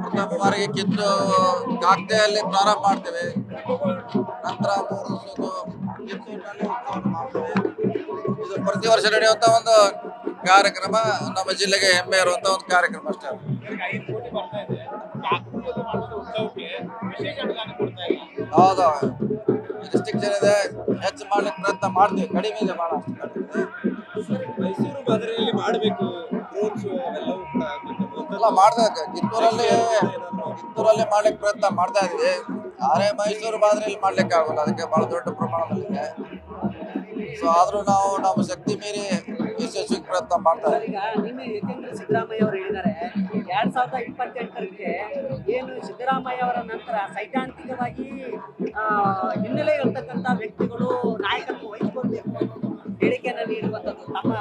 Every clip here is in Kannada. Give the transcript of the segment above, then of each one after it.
ಪ್ರಥಮ ಬಾರಿಗೆ ಕಿತ್ತು ಕಾಗ್ದೆಯಲ್ಲಿ ಪ್ರಾರಂಭ ಮಾಡ್ತೇವೆ. ನಂತರ ಮೂರು ಇದು ಪ್ರತಿ ವರ್ಷ ನಡೆಯುವಂತ ಒಂದು ಕಾರ್ಯಕ್ರಮ. ನಮ್ಮ ಜಿಲ್ಲೆಗೆ ಹೆಮ್ಮೆ ಇರುವಂತ ಒಂದು ಕಾರ್ಯಕ್ರಮ ಅಷ್ಟೇ ಹೌದು. ರಿಸ್ಟ್ರಿಕ್ಷನ್ ಇದೆ ಹೆಚ್ಚು ಮಾಡ್ಲಿಕ್ಕೆ ಪ್ರಯತ್ನ ಮಾಡ್ತೀವಿ. ಕಡಿಮೆ ಇದೆ ಬಹಳ. ಮೈಸೂರು ಮಾದರಿಯಲ್ಲಿ ಮಾಡಬೇಕು. ಎಲ್ಲ ಮಾಡ್ತಾ ಕಿತ್ತೂರಲ್ಲಿ ಕಿತ್ತೂರಲ್ಲಿ ಮಾಡ್ಲಿಕ್ಕೆ ಪ್ರಯತ್ನ ಮಾಡ್ತಾ ಇದ್ವಿ ಯಾರೇ ಮೈಸೂರು ಮಾದರಿಯಲ್ಲಿ ಮಾಡ್ಲಿಕ್ಕೆ ಆಗೋಲ್ಲ. ಅದಕ್ಕೆ ಬಹಳ ದೊಡ್ಡ ಪ್ರಮಾಣದಲ್ಲಿದೆ. ಸೊ ಆದ್ರೂ ನಾವು ನಮ್ಮ ಶಕ್ತಿ ಮೀರಿ ಯಶಸ್ವಿ ಪ್ರಯತ್ನ ಮಾಡ್ತಾ ಈಗ ನಿನ್ನೆ ಯಾಕೆಂದ್ರೆ ಸಿದ್ದರಾಮಯ್ಯ ಅವರು ಹೇಳಿದ್ದಾರೆ, ಎರಡ್ ಸಾವಿರದ ಇಪ್ಪತ್ತೆಂಟರಿಗೆ ಏನು ಸಿದ್ದರಾಮಯ್ಯ ಅವರ ನಂತರ ಸೈದ್ಧಾಂತಿಕವಾಗಿ ಹಿನ್ನೆಲೆ ಇರ್ತಕ್ಕಂಥ ವ್ಯಕ್ತಿಗಳು ನಾಯಕತ್ವ ವಹಿಸ್ಕೊಳ್ಬೇಕು ಹೇಳಿಕೆಯನ್ನು ನೀಡುವಂಥದ್ದು ತಮ್ಮ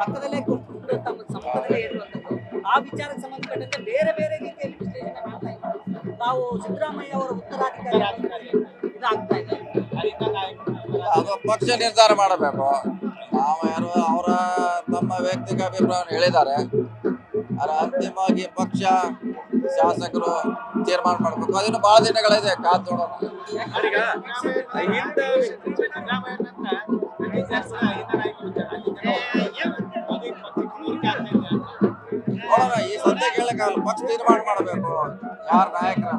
ಪಕ್ಕದಲ್ಲೇ ಕೂತ್ಕೊಂಡು ತಮ್ಮ ಸಂಪದಲ್ಲೇ ಇರುವಂಥದ್ದು. ಆ ವಿಚಾರಕ್ಕೆ ಸಂಬಂಧಪಟ್ಟಂತೆ ಬೇರೆ ಬೇರೆ ರೀತಿಯಲ್ಲಿ ವಿಶ್ಲೇಷಣೆ ಮಾಡ್ತಾ ಇದ್ದಾರೆ. ತಾವು ಸಿದ್ದರಾಮಯ್ಯ ಅವರ ಉತ್ತರಾಧಿಕಾರಿ ಇದಾಗ್ತಾ ಇದೆ. ಅದು ಪಕ್ಷ ನಿರ್ಧಾರ ಮಾಡಬೇಕು. ನಾವು ಯಾರು ಅವರ ತಮ್ಮ ವೈಯಕ್ತಿಕ ಅಭಿಪ್ರಾಯವನ್ನು ಹೇಳಿದ್ದಾರೆ. ಅದರ ಅಂತಿಮವಾಗಿ ಪಕ್ಷ ಶಾಸಕರು ತೀರ್ಮಾನ ಮಾಡಬೇಕು. ಅದನ್ನು ಬಹಳ ದಿನಗಳಿದೆ ಕಾದ್ ನೋಡೋಣ ಸಿದ್ದರಾಮಯ್ಯ ಹೇಳಕ್ಕಾಗಲ್ಲ ಪಕ್ಷ ತೀರ್ಮಾನ ಮಾಡಬೇಕು. ಯಾರು ನಾಯಕರ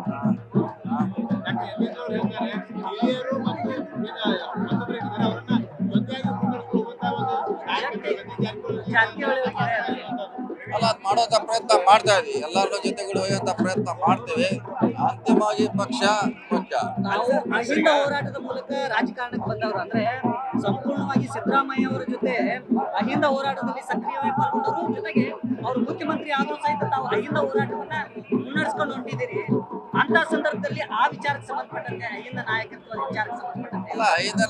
ಅಲ್ಲ. ಅದ್ ಮಾಡುವಂತ ಪ್ರಯತ್ನ ಮಾಡ್ತಾ ಇದೀವಿ. ಎಲ್ಲರ ಜೊತೆಗಳು ಹೋಗುವಂತ ಪ್ರಯತ್ನ ಮಾಡ್ತೇವೆ. ಅಂತಿಮವಾಗಿ ಪಕ್ಷ ಮುಖ್ಯ. ಹೋರಾಟದ ಮೂಲಕ ರಾಜಕಾರಣಕ್ಕೆ ಬಂದವರು ಅಂದ್ರೆ ಸಂಪೂರ್ಣವಾಗಿ ಸಿದ್ದರಾಮಯ್ಯ ಅವರ ಜೊತೆ ಅಹಿಂದ ಹೋರಾಟದಲ್ಲಿ ಸಕ್ರಿಯವಾಗಿ ಪಾಲ್ಗೊಂಡವರು. ಜೊತೆಗೆ ಅವರು ಮುಖ್ಯಮಂತ್ರಿ ಆದರೂ ಸಹಿತ ತಾವು ಅಹಿಂದ ಹೋರಾಟವನ್ನ ಮುನ್ನಡೆಸ್ಕೊಂಡು ಹೊಂಟಿದ್ದೀರಿ ಅಂತ ಸಂದರ್ಭದಲ್ಲಿ ಆ ವಿಚಾರಕ್ಕೆ ಸಂಬಂಧಪಟ್ಟಂತೆ, ಅಹಿಂದ ನಾಯಕತ್ವದ ವಿಚಾರಕ್ಕೆ ಸಂಬಂಧಪಟ್ಟಂತೆ? ಅಲ್ಲ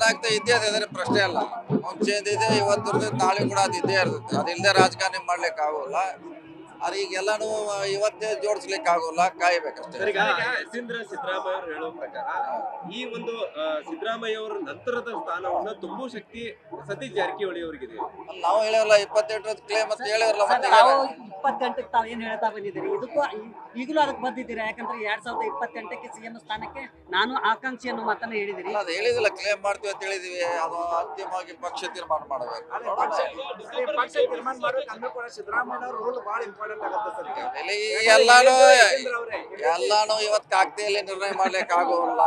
ನಾಯಕತ್ವ ಇದ್ದೇ ಅದೇ ಪ್ರಶ್ನೆ ಅಲ್ಲ. ಮುಂಚೆ ಇದೆ, ಇವತ್ತು ನಾಳೆ ಕೂಡ ಅದು ಇದ್ದೇ ಇರ್ತದೆ. ಅದಿಲ್ಲದೆ ರಾಜಕಾರಣಿ ಮಾಡ್ಲಿಕ್ಕೆ ಆಗೋಲ್ಲ. ಆದ್ರೆ ಈಗ ಎಲ್ಲಾನು ಇವತ್ತೇ ಜೋಡಿಸ್ಲಿಕ್ಕೆ ಆಗೋಲ್ಲ ಕಾಯ್ಬೇಕಷ್ಟೇ ಈಗ ಸಿದ್ದರಾಮಯ್ಯ ಅವರು ಹೇಳೋ ಪ್ರಕಾರ ಈ ಒಂದು ಆ, ಸಿದ್ದರಾಮಯ್ಯ ಅವರ ನಂತರದ ಸ್ಥಾನವನ್ನ ತುಂಬು ಶಕ್ತಿ ಸತೀಶ್ ಜಾರಕಿಹೊಳಿ ಅವರಿಗಿದೆ. ಅಲ್ಲ, ನಾವು ಹೇಳಿರಲ್ಲ ಇಪ್ಪತ್ತೆಂಟರ ಕ್ಲೇಮ್ ಅಂತ ಹೇಳಿರಲ್ಲ ಸರ್, ಮತ್ತೆ ಇಪ್ಪತ್ತೆಂಟಕ್ಕೆ ತಾವು ಏನ್ ಹೇಳ್ತಾ ಬಂದಿದ್ದೀರಿ? ಇದಕ್ಕೂ ಈ- ಈಗಲೂ ಅದಕ್ಕೆ ಬಂದಿದ್ದೀರಾ? ಯಾಕಂದ್ರೆ ಎರಡ್ ಸಾವಿರದ ಇಪ್ಪತ್ತೆಂಟಕ್ಕೆ ಸಿಎಂ ಸ್ಥಾನಕ್ಕೆ ನಾನು ಆಕಾಂಕ್ಷಿ ಅನ್ನೋ ಮಾತನ್ನ ಹೇಳಿದಿರಿ ಅದು ಹೇಳಿದಿಲ್ಲ ಕ್ಲೇಮ್ ಮಾಡ್ತೀವಿ ಅಂತ ಹೇಳಿದೀವಿ. ಅದು ಅಂತಿಮವಾಗಿ ಪಕ್ಷ ತೀರ್ಮಾನ ಮಾಡಬೇಕು. ನೋಡೋಣ. ಪಕ್ಷ ತೀರ್ಮಾನ ಮಾಡ್ಬೇಕು ಅಂದ್ರೂ ಕೂಡ ಸಿದ್ದರಾಮಯ್ಯ ಅವ್ರ ರೂಲ್ ಬಹಳ ಇಂಪಾರ್ಟೆಂಟ್. ಇಲ್ಲಿ ಎಲ್ಲಾನು ಇವತ್ ಎಲ್ಲಾನು ಇವತ್ತು ಕಾಗ್ದೆಯಲ್ಲಿ ನಿರ್ಣಯ ಮಾಡ್ಲಿಕ್ಕೆ ಆಗೋಲ್ಲ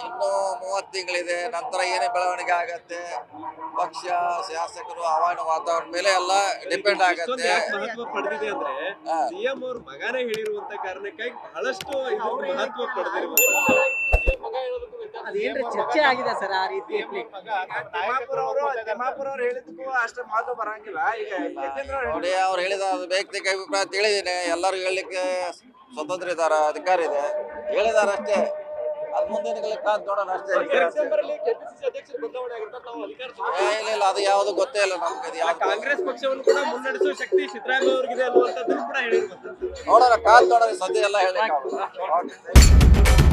ಇನ್ನೂ ಮೂವತ್ತು ತಿಂಗಳಿದೆ ನಂತರ ಏನೇ ಬೆಳವಣಿಗೆ ಆಗತ್ತೆ? ಪಕ್ಷ ಶಾಸಕರು ಹವಾಮಾನ ವಾತಾವರಣ ಮೇಲೆ ಎಲ್ಲ ಡಿಪೆಂಡ್ ಆಗತ್ತೆ. ಯಾಕೆ ಮಹತ್ವ ಪಡೆದಿದೆ ಅಂದ್ರೆ. ಸಿಎಂ ಅವ್ರ ಮಗನೇ ಹೇಳಿರುವಂತ ಕಾರಣಕ್ಕಾಗಿ ಬಹಳಷ್ಟು ಇದು ಮಹತ್ವ ಪಡೆದಿರುವಂತ ಅದೇನ್ರಿ ಚರ್ಚೆ ಆಗಿದೆ ಸರ್ ಆ ರೀತಿ ಮಗ ಅವರು ತಿಮ್ಮಾಪುರ ಅವ್ರು ಹೇಳಿದಕ್ಕೂ ಅಷ್ಟು ಮಹತ್ವ ಬರಂಗಿಲ್ಲ. ಈಗ ಅವ್ರು ನೋಡಿ ಅವ್ರು ಹೇಳಿದ ಅದು ವೈಯಕ್ತಿಕ ಅಭಿಪ್ರಾಯ ಅಂತ ಎಲ್ಲರಿಗೂ ಎಲ್ಲರೂ ಹೇಳಲಿಕ್ಕೆ ಸ್ವತಂತ್ರ ಇದಾರ ಅಧಿಕಾರ ಇದೆ. ಹೇಳಿದಾರ ಅಷ್ಟೇ. ಅದ್ ಮುಂದಿನ ಕಾದ್ ನೋಡೋಣ ಅಷ್ಟೇ. ಏ, ಇಲ್ಲ ಇಲ್ಲ ಅದು ಯಾವುದು ಗೊತ್ತೇ ಇಲ್ಲ ನಮ್ಗೆ ಅದು ಯಾವ್ದು ಕಾಂಗ್ರೆಸ್ ಪಕ್ಷವನ್ನು ಕೂಡ ಮುನ್ನಡೆಸುವ ಶಕ್ತಿ ಸಿದ್ದರಾಮಯ್ಯ ಅವರಿಗಿದೆ ಅನ್ನುವಂಥದ್ದನ್ನು ಕೂಡ ಹೇಳಿರ್ಬೋದು. ನೋಡೋಣ ಕಾಲ್ ನೋಡೋಣ ಸದ್ಯ ಎಲ್ಲ. Okay.